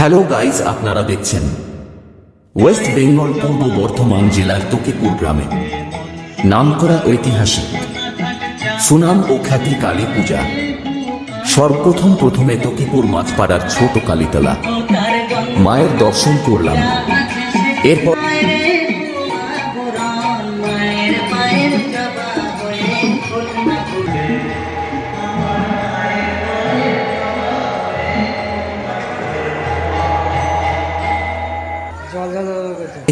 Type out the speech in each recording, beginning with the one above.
Hello guys আপনারা দেখছেন West Bengal পূর্ব বর্ধমান জেলার তোকেপুর গ্রামে। নামকরা ঐতিহাসিক, সুনাম ও খ্যাতি কালী পূজা। সর্বপ্রথম প্রথমে তোকেপুর মাছপাড়ার ছোট কালীতলা। মায়ের দর্শন করলাম। এরপর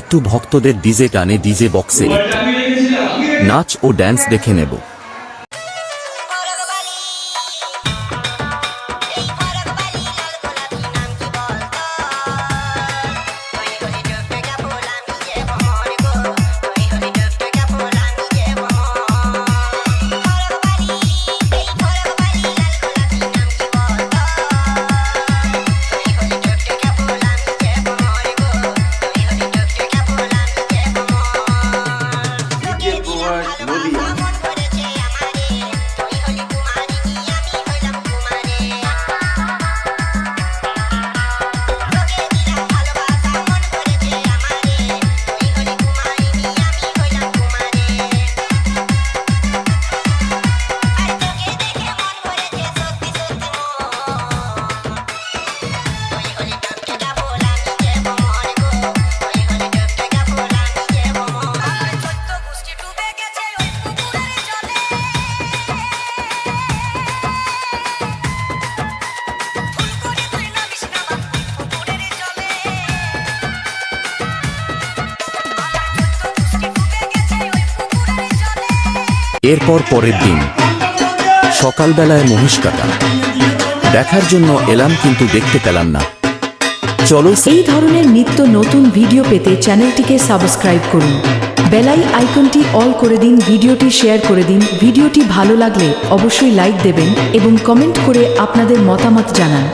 একটু ভক্তদের ডিজে টানে ডিজে বক্সে। নাচ ও ড্যান্স দেখে নেব। Mama. এরপর পরের দিন। সকালবেলায় মহিষ কাটা দেখার জন্য এলাম কিন্তু দেখতে পেলাম না। চলো এই ধরনের নিত্য নতুন ভিডিও পেতে চ্যানেলটিকে সাবস্ক্রাইব করুন। বেলাই আইকনটি অল করে দিন, ভিডিওটি শেয়ার করে দিন। ভিডিওটি ভালো লাগলে অবশ্যই লাইক দেবেন এবং কমেন্ট করে আপনাদের মতামত জানান।